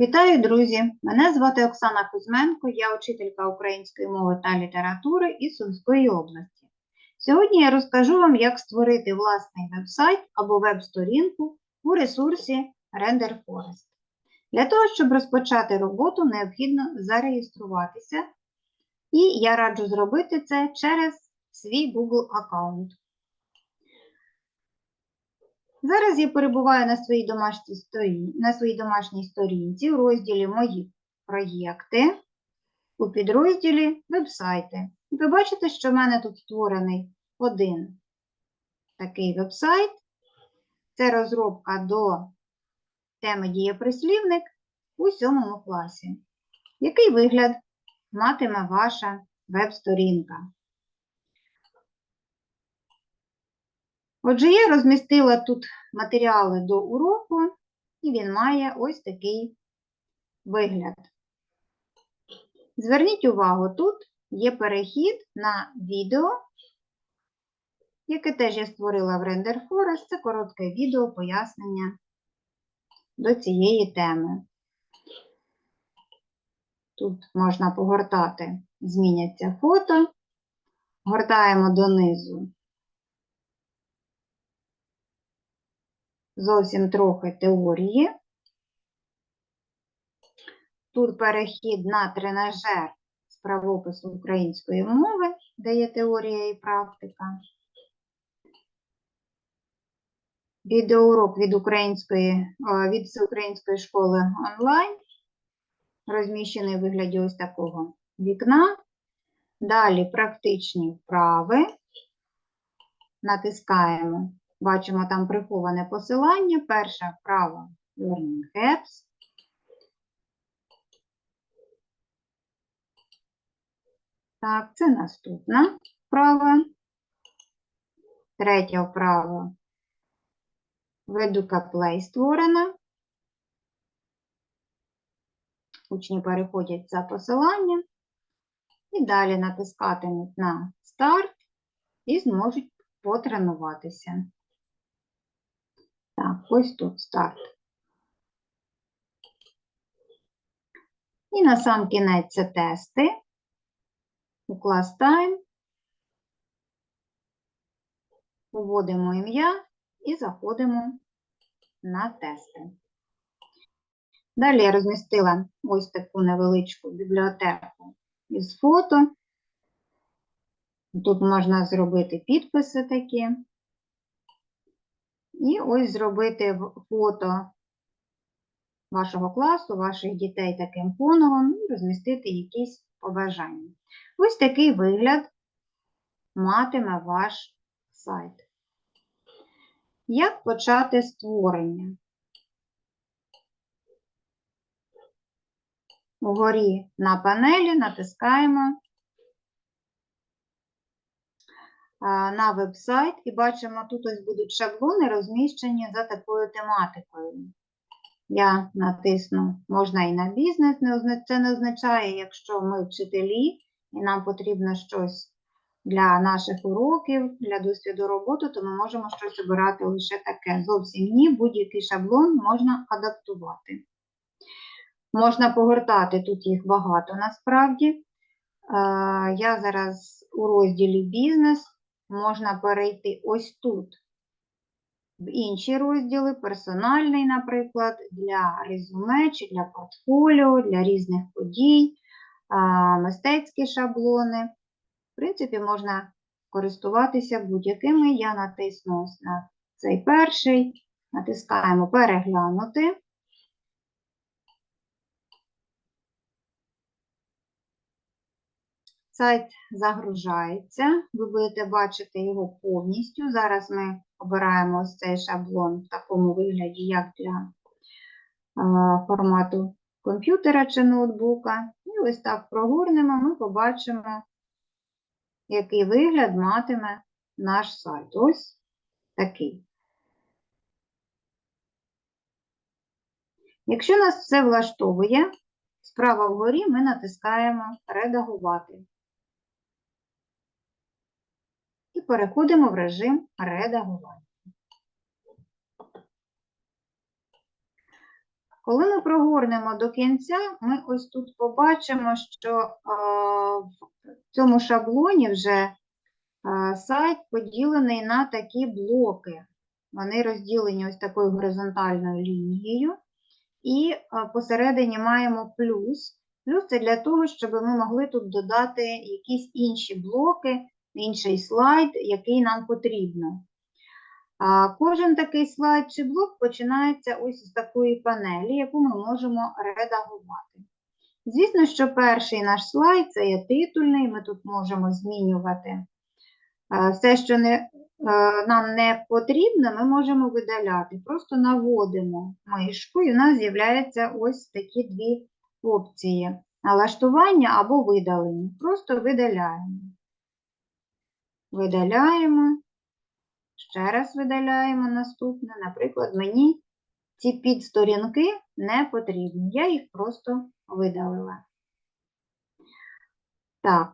Вітаю, друзі! Мене звати Оксана Кузьменко, я учителька української мови та літератури із Сумської області. Сьогодні я розкажу вам, як створити власний веб-сайт або веб-сторінку у ресурсі Render Forest. Для того, щоб розпочати роботу, необхідно зареєструватися, і я раджу зробити це через свій Google аккаунт. Зараз я перебуваю на своїй домашній сторін... на своїй домашній сторінці у розділі Мої проєкти у підрозділі Вебсайти. І ви бачите, що в мене тут створений один такий вебсайт. Це розробка до теми дієприслівник у сьомому класі. Який вигляд матиме ваша веб-сторінка? Отже, я розмістила тут матеріали до уроку, і він має ось такий вигляд. Зверніть увагу, тут є перехід на відео, яке теж я створила в Render Forest. Це коротке відео пояснення до цієї теми. Тут можна погортати, зміняться фото, гортаємо донизу. Зовсім трохи теорії. Тут перехід на тренажер з правопису української мови, де є теорія і практика. Відеоурок від української, від всеукраїнської школи онлайн, розміщений у вигляді ось такого вікна. Далі практичні вправи. Натискаємо Бачимо там приховане посилання. Перша вправа Learning Apps. Так, це наступна вправа. Третя вправа. Ведука Play створена. Учні переходять за посиланням і далі натискатимуть на старт і зможуть потренуватися. Так, ось тут старт. І на сам кінець це тести. У клас Time. Вводимо ім'я і заходимо на тести. Далі я розмістила ось таку невеличку бібліотеку із фото. Тут можна зробити підписи такі. І ось зробити фото вашого класу, ваших дітей таким фоном і розмістити якісь побажання. Ось такий вигляд матиме ваш сайт. Як почати створення? Угорі на панелі натискаємо на веб-сайт і бачимо, тут ось будуть шаблони розміщені за такою тематикою. Я натисну можна і на бізнес, це не означає, якщо ми вчителі, і нам потрібно щось для наших уроків, для досвіду роботи, то ми можемо щось обирати лише таке. Зовсім ні, будь-який шаблон можна адаптувати. Можна погортати, тут їх багато насправді. Я зараз у розділі бізнес можна перейти ось тут, в інші розділи, персональний, наприклад, для резюме чи для портфоліо, для різних подій, мистецькі шаблони. В принципі, можна користуватися будь-якими. Я натисну на цей перший, натискаємо переглянути. Сайт загружається, ви будете бачити його повністю. Зараз ми обираємо ось цей шаблон в такому вигляді, як для формату комп'ютера чи ноутбука. І ось так прогорнемо, ми побачимо, який вигляд матиме наш сайт. Ось такий. Якщо нас все влаштовує, справа вгорі ми натискаємо Редагувати і переходимо в режим редагування. Коли ми прогорнемо до кінця, ми ось тут побачимо, що а, в цьому шаблоні вже а, сайт поділений на такі блоки. Вони розділені ось такою горизонтальною лінією. І а, посередині маємо плюс. Плюс це для того, щоб ми могли тут додати якісь інші блоки, інший слайд, який нам потрібно. Кожен такий слайд чи блок починається ось з такої панелі, яку ми можемо редагувати. Звісно, що перший наш слайд це є титульний, ми тут можемо змінювати е, все, що не, е, нам не потрібно, ми можемо видаляти. Просто наводимо мишку, і у нас з'являються ось такі дві опції: налаштування або видалення. Просто видаляємо. Видаляємо. Ще раз видаляємо наступне. Наприклад, мені ці підсторінки не потрібні. Я їх просто видалила. Так.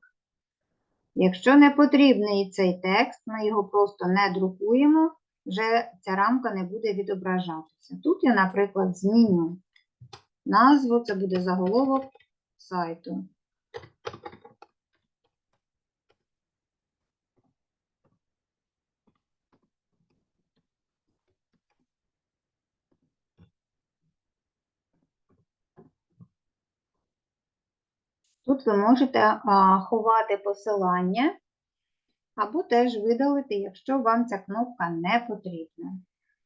Якщо не потрібний цей текст, ми його просто не друкуємо, вже ця рамка не буде відображатися. Тут я, наприклад, зміню назву, це буде заголовок сайту. Тут ви можете ховати посилання або теж видалити, якщо вам ця кнопка не потрібна.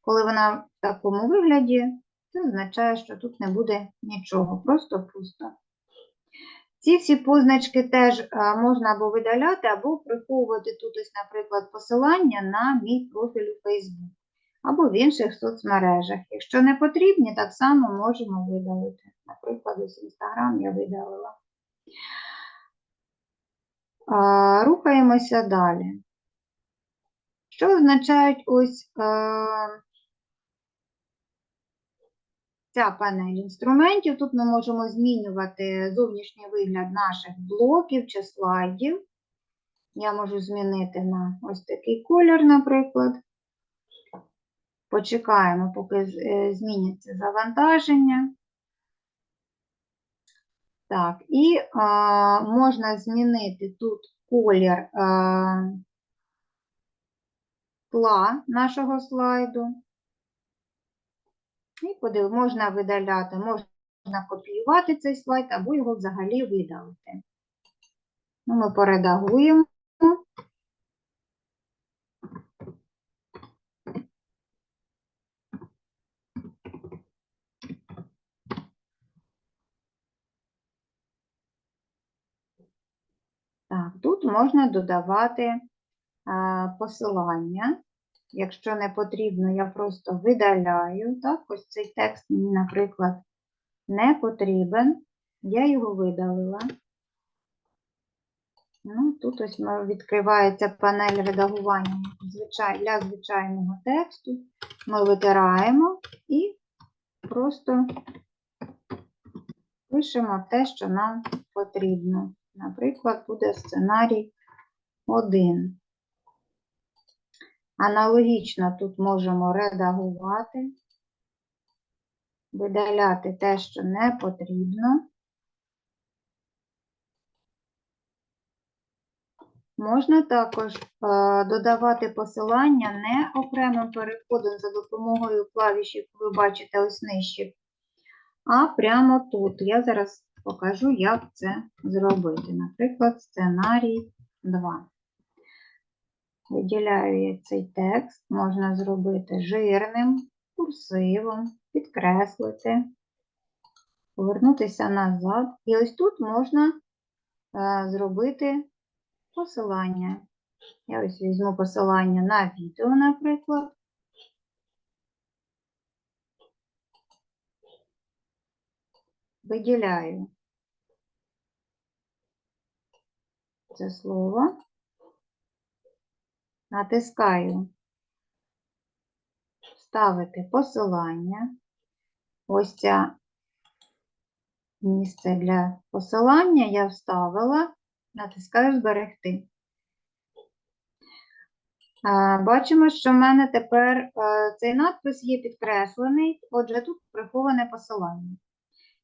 Коли вона в такому вигляді, це означає, що тут не буде нічого, просто пусто. Ці всі позначки теж можна або видаляти, або приховувати тут, ось, наприклад, посилання на мій профіль у Facebook або в інших соцмережах. Якщо не потрібні, так само можемо видалити. Наприклад, ось Instagram я видалила. Рухаємося далі. Що означають ось е, ця панель інструментів? Тут ми можемо змінювати зовнішній вигляд наших блоків чи слайдів. Я можу змінити на ось такий колір, наприклад. Почекаємо, поки е, зміняться завантаження. Так, і а, можна змінити тут колір а, тла нашого слайду. І подив, можна видаляти, можна копіювати цей слайд або його взагалі видалити. Ну, ми поредагуємо. Так, тут можна додавати а, посилання. Якщо не потрібно, я просто видаляю. Так, ось цей текст мені, наприклад, не потрібен. Я його видалила. Ну, тут ось відкривається панель редагування для звичайного тексту. Ми витираємо і просто пишемо те, що нам потрібно. Наприклад, буде сценарій 1. Аналогічно тут можемо редагувати, видаляти те, що не потрібно. Можна також е, додавати посилання не окремим переходом за допомогою клавіші, яку ви бачите ось нижче, а прямо тут. Я зараз покажу, як це зробити. Наприклад, сценарій 2. Виділяю я цей текст, можна зробити жирним, курсивом, підкреслити, повернутися назад. І ось тут можна е, зробити посилання. Я ось візьму посилання на відео, наприклад. Виділяю це слово, натискаю вставити посилання. Ось це місце для посилання я вставила, натискаю зберегти. Бачимо, що в мене тепер е, цей надпис є підкреслений, отже, тут приховане посилання.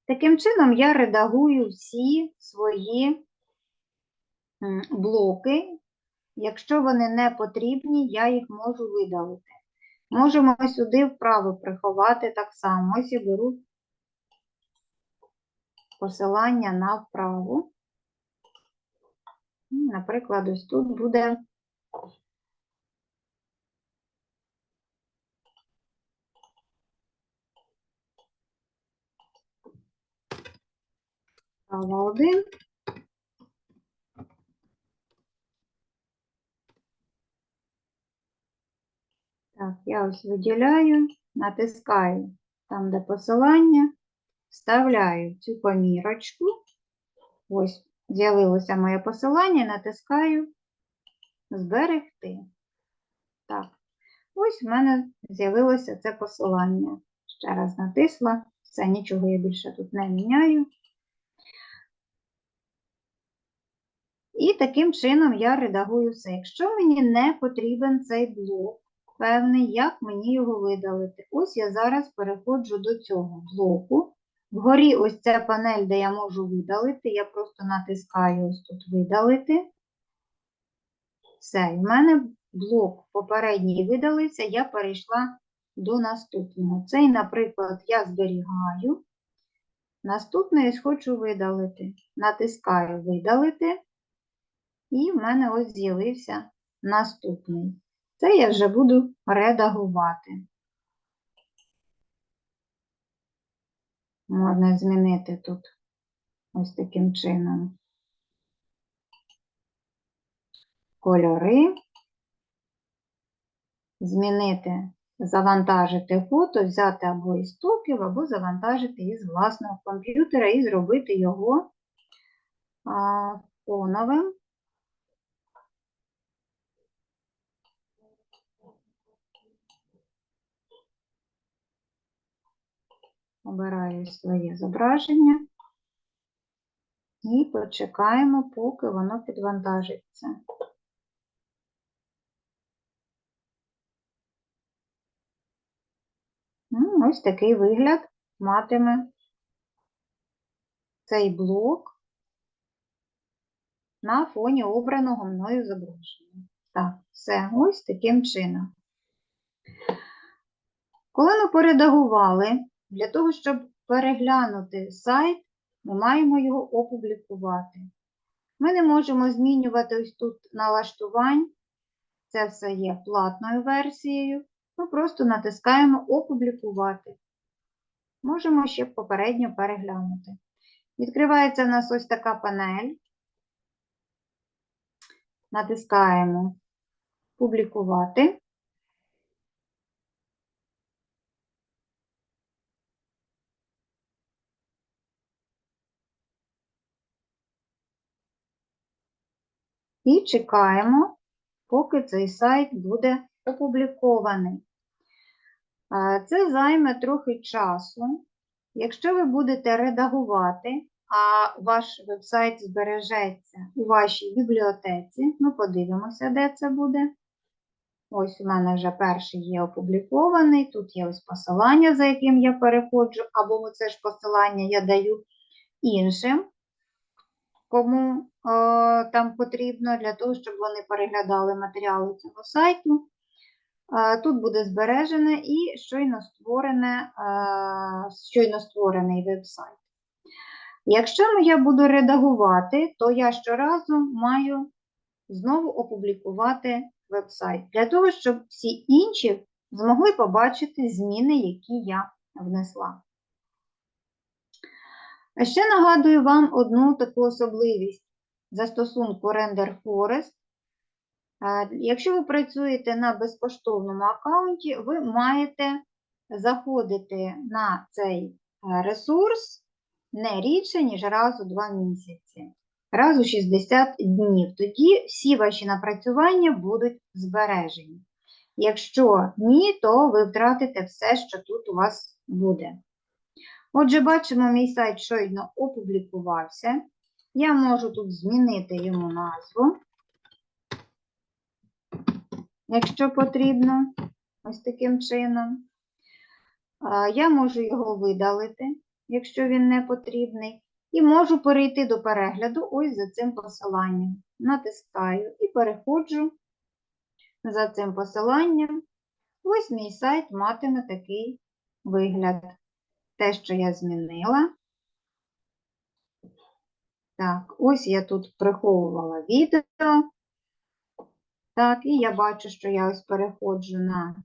Таким чином, я редагую всі свої блоки. Якщо вони не потрібні, я їх можу видалити. Можемо сюди вправо приховати так само. Ось я беру посилання на вправу. Наприклад, ось тут буде вправа 1. Так, я ось виділяю, натискаю там, де посилання, вставляю цю помірочку. Ось з'явилося моє посилання, натискаю зберегти. Так, ось в мене з'явилося це посилання. Ще раз натисла, все, нічого я більше тут не міняю. І таким чином я редагую все. Якщо мені не потрібен цей блок, певний, як мені його видалити? Ось я зараз переходжу до цього блоку. Вгорі ось ця панель, де я можу видалити, я просто натискаю ось тут видалити. Все, в мене блок попередній видалився, я перейшла до наступного. Цей, наприклад, я зберігаю. Наступний хочу видалити. Натискаю видалити. І в мене ось з'явився наступний. Це я вже буду редагувати. Можна змінити тут ось таким чином кольори, змінити, завантажити фото, взяти або із токів, або завантажити із власного комп'ютера і зробити його фоновим. Обираю своє зображення і почекаємо, поки воно підвантажиться. Ну, Ось такий вигляд матиме цей блок на фоні обраного мною зображення. Так, все, ось таким чином. Коли ми поредагували, для того, щоб переглянути сайт, ми маємо його опублікувати. Ми не можемо змінювати ось тут налаштувань. Це все є платною версією. Ми просто натискаємо Опублікувати. Можемо ще попередньо переглянути. Відкривається в нас ось така панель. Натискаємо Публікувати. І чекаємо, поки цей сайт буде опублікований. Це займе трохи часу. Якщо ви будете редагувати, а ваш вебсайт збережеться у вашій бібліотеці, ну подивимося, де це буде. Ось у мене вже перший є опублікований, тут є ось посилання, за яким я переходжу, або це ж посилання я даю іншим, кому там потрібно, для того, щоб вони переглядали матеріали цього сайту. Е, Тут буде збережене і щойно, створене, е, щойно створений веб-сайт. Якщо я буду редагувати, то я щоразу маю знову опублікувати веб-сайт, для того, щоб всі інші змогли побачити зміни, які я внесла. Ще нагадую вам одну таку особливість застосунку Render Forest. Якщо ви працюєте на безкоштовному аккаунті, ви маєте заходити на цей ресурс не рідше, ніж раз у 2 місяці, раз у 60 днів. Тоді всі ваші напрацювання будуть збережені. Якщо ні, то ви втратите все, що тут у вас буде. Отже, бачимо, мій сайт щойно опублікувався. Я можу тут змінити йому назву. якщо потрібно, ось таким чином. Я можу його видалити, якщо він не потрібний, і можу перейти до перегляду ось за цим посиланням. Натискаю і переходжу за цим посиланням. Ось мій сайт матиме такий вигляд. Те, що я змінила. Так, ось я тут приховувала відео. Так, і я бачу, що я ось переходжу на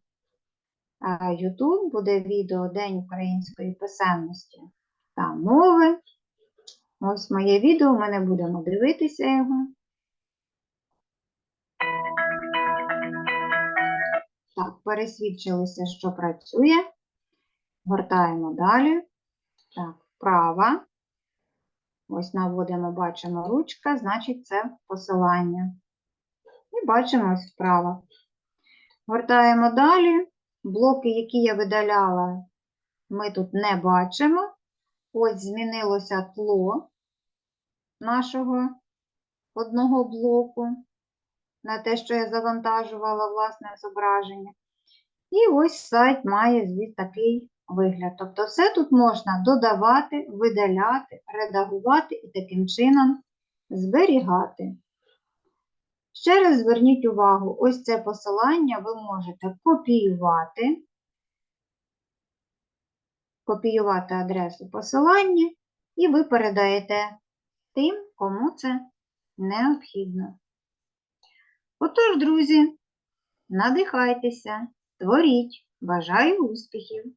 YouTube, буде відео День української писемності та мови. Ось моє відео, ми не будемо дивитися його. Так, пересвідчилися, що працює. Гортаємо далі. Так, вправа. Ось наводимо, бачимо ручка, значить це посилання. І бачимо ось вправо. Гортаємо далі. Блоки, які я видаляла, ми тут не бачимо. Ось змінилося тло нашого одного блоку на те, що я завантажувала власне зображення. І ось сайт має звідси такий вигляд. Тобто все тут можна додавати, видаляти, редагувати і таким чином зберігати. Ще раз зверніть увагу, ось це посилання ви можете копіювати, копіювати адресу посилання, і ви передаєте тим, кому це необхідно. Отож, друзі, надихайтеся, творіть, бажаю успіхів!